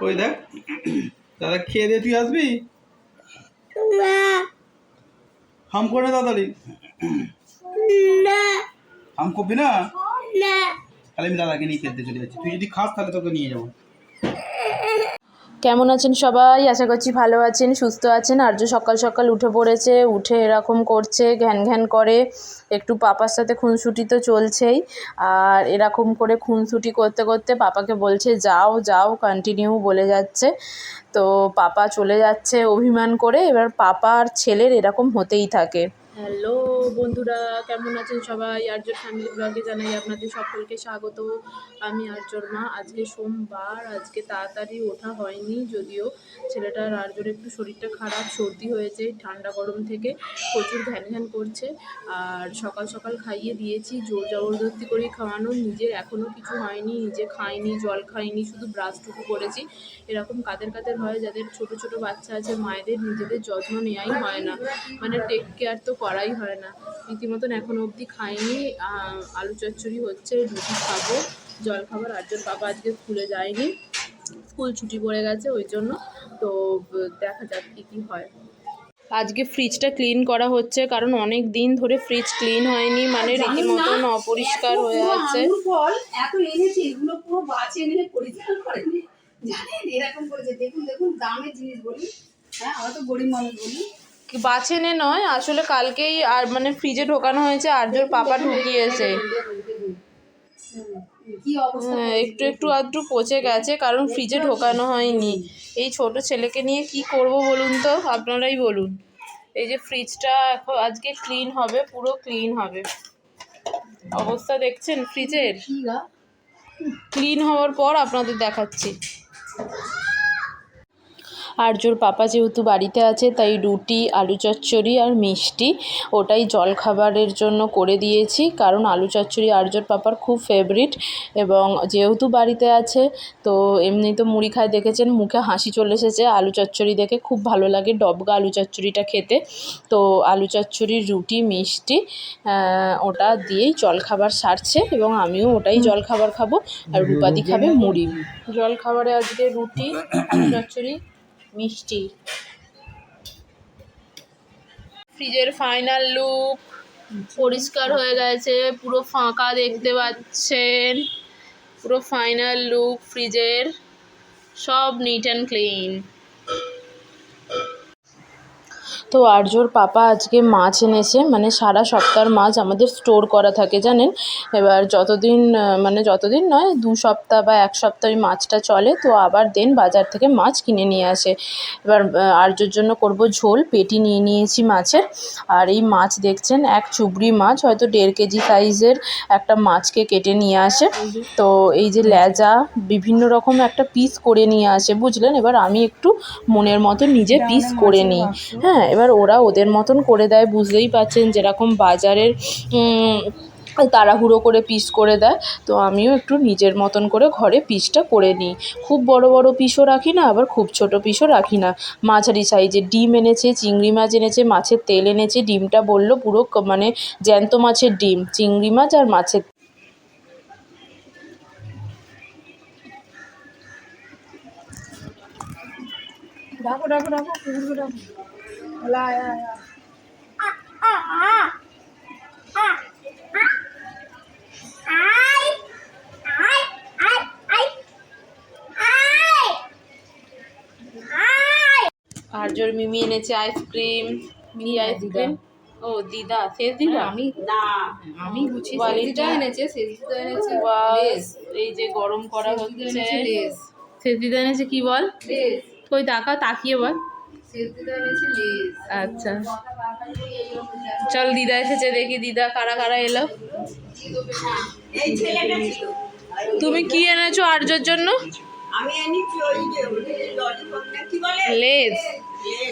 ওই দেখ দাদা খেয়ে দিয়ে তুই আসবি? না। হাম করে তাড়াতাড়ি। না। হাম করবি না? না। তাহলে আমি দাদাকে নিয়ে খেলতে চলে যাচ্ছি। তুই যদি খাস তাহলে তোকে নিয়ে যাব। কেমন আছেন সবাই? আশা করছি ভালো আছেন, সুস্থ আছেন। আর্য সকাল সকাল উঠে পড়েছে, উঠে এরকম করছে, ঘ্যান ঘ্যান করে। একটু পাপার সাথে খুনসুটি তো চলছেই। আর এরকম করে খুনসুটি করতে করতে পাপাকে বলছে, যাও যাও কন্টিনিউ বলে যাচ্ছে। তো পাপা চলে যাচ্ছে অভিমান করে। এবার পাপা আর ছেলের এরকম হতেই থাকে। হ্যালো। বন্ধুরা, কেমন আছেন সবাই? আর্য ফ্যামিলি ব্লগে জানাই আপনাদের সকলকে স্বাগত। আমি আর্যর মা। আজকে সোমবার, আজকে তাড়াতাড়ি ওঠা হয়নি যদিও। ছেলেটার আর্যর একটু শরীরটা খারাপ, সর্দি হয়েছে, ঠান্ডা গরম থেকে প্রচুর ঘ্যান ঘ্যান করছে। আর সকাল সকাল খাইয়ে দিয়েছি, জোর জবরদস্তি করে খাওয়ানো। নিজের এখনও কিছু হয়নি, নিজে খাইনি, জল খাইনি, শুধু ব্রাশটুকু করেছি। এরকম কাদের কাদের হয়, যাদের ছোট ছোট বাচ্চা আছে, মায়েদের নিজেদের যত্ন নেওয়াই হয় না। মানে টেক কেয়ার তো করাই হয় না। রীতিমতন এখনও অবধি খাইনি। আলু চচ্চড়ি হচ্ছে রুটি খাব জল খাবার আর্যর বাবা আজকে স্কুলে যায়নি। স্কুল ছুটি পড়ে গেছে ওই জন্য। তো দেখা যাক কী কী হয়। আজকে ফ্রিজটা ক্লিন করা হচ্ছে কারণ অনেক দিন ধরে ফ্রিজ ক্লিন হয়নি মানে রীতিমতন অপরিষ্কার হয়ে আছে। এত এনেছে এগুলো পুরো বাঁচে এনে পরিষ্কার করেনি। জানেন এরকম করেছে। দেখুন দেখুন দামের জিনিস বলি। হ্যাঁ আমরা তো গরিব মানুষ বলি। বাছেনে নয় আসলে কালকেই আর মানে ফ্রিজে ঢোকানো হয়েছে আর আর্যর পাপা ঢুকিয়েছে। হ্যাঁ, একটু একটু আধটু পচে গেছে কারণ ফ্রিজে ঢোকানো হয়নি। এই ছোট ছেলেকে নিয়ে কি করব বলুন তো? আপনারাই বলুন। এই যে ফ্রিজটা এখন আজকে ক্লিন হবে পুরো ক্লিন হবে। অবস্থা দেখছেন ফ্রিজের? ক্লিন হওয়ার পর আপনাদের দেখাচ্ছি। আর্যর পাপা যেহেতু বাড়িতে আছে, তাই রুটি, আলু চচ্চড়ি আর মিষ্টি ওটাই জলখাবারের জন্য করে দিয়েছি। কারণ আলু চচ্চড়ি আর্যর পাপার খুব ফেভারিট এবং যেহেতু বাড়িতে আছে, তো এমনি তো মুড়ি খায় দেখেছেন, মুখে হাসি চলে এসেছে। আলু চচ্চড়ি দেখে খুব ভালো লাগে ডবগা আলু চচ্চড়িটা খেতে। তো আলু চচ্চড়ির রুটি, মিষ্টি ওটা দিয়েই জলখাবার সারছে এবং আমিও ওটাই জলখাবার খাব। আর রূপাদি খাবে মুড়ি। জলখাবারে আজকে রুটি চচ্চড়ি মিষ্টি। ফ্রিজের ফাইনাল লুক পরিষ্কার হয়ে গেছে, পুরো ফাঁকা দেখতে পাচ্ছেন। পুরো ফাইনাল লুক ফ্রিজের, সব নিট অ্যান্ড ক্লিন তো আর্যর পাপা আজকে মাছ এনেছে মানে সারা সপ্তাহের মাছ আমাদের স্টোর করা থাকে, জানেন? এবার যতদিন মানে যতদিন নয়, দু সপ্তাহ বা এক সপ্তাহ ওই মাছটা চলে, তো আবার দেন বাজার থেকে মাছ কিনে নিয়ে আসে। এবার আর্যর জন্য করব ঝোল, পেটি নিয়ে নিয়েছি মাছের। আর এই মাছ দেখছেন, এক চুবড়ি মাছ, হয়তো দেড় কেজি সাইজের একটা মাছকে কেটে নিয়ে আসে। তো এই যে লেজা, বিভিন্ন রকম একটা পিস করে নিয়ে আসে, বুঝলেন? এবার আমি একটু মনের মতো নিজে পিস করে নিই। হ্যাঁ এবার ওরা ওদের মতন করে দেয়, বুঝতেই পারছেন যেরকম বাজারের তাড়াহুড়ো করে পিস করে দেয়, তো আমিও একটু নিজের মতন করে ঘরে পিসটা করে নিই। খুব বড় বড় পিসও রাখি না, আবার খুব ছোট পিসও রাখি না। মাঝারি সাইজের ডিম এনেছে, চিংড়ি মাছ এনেছে, মাছের তেল এনেছে, ডিমটা বলল পুরো মানে জ্যান্ত মাছের ডিম, চিংড়ি মাছ আর মাছের ডাকো ডাকো ডাকো কুকুরকে ডাকো। আয়। আর জোর মিমি এনেছে আইসক্রিম মিনি আইসক্রিম। ও দিদা শেষ দিদা? আমি না আমি Quality. সেদিটা এনেছে সেদিটা এনেছে বাস, এই যে গরম করা হচ্ছে। এনেছে শেষ দিদা এনেছে কি বল? লেস। কই তাকা তাকিয়ে বল। আচ্ছা। চল দিদা এসেছে দেখি দিদা কারা কারা এলো। তুমি কি এনেছো আর্যর জন্য? আমি এনেছি ওই যে ললিপপ না কি বলে? লেজ।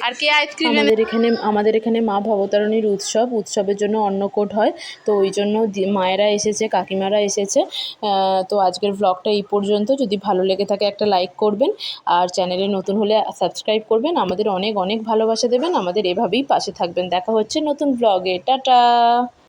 আর কে আইসক্রিম আমাদের এখানে আমাদের এখানে মা ভবতারণীর উৎসব, উৎসবের জন্য অন্নকূট হয়। তো ওই জন্য মায়েরা এসেছে, কাকিমারা এসেছে। তো আজকের ব্লগটা এই পর্যন্ত। যদি ভালো লেগে থাকে একটা লাইক করবেন। আর চ্যানেলে নতুন হলে সাবস্ক্রাইব করবেন। আমাদের অনেক অনেক ভালোবাসা দেবেন। আমাদের এভাবেই পাশে থাকবেন। দেখা হচ্ছে নতুন ব্লগে টাটা!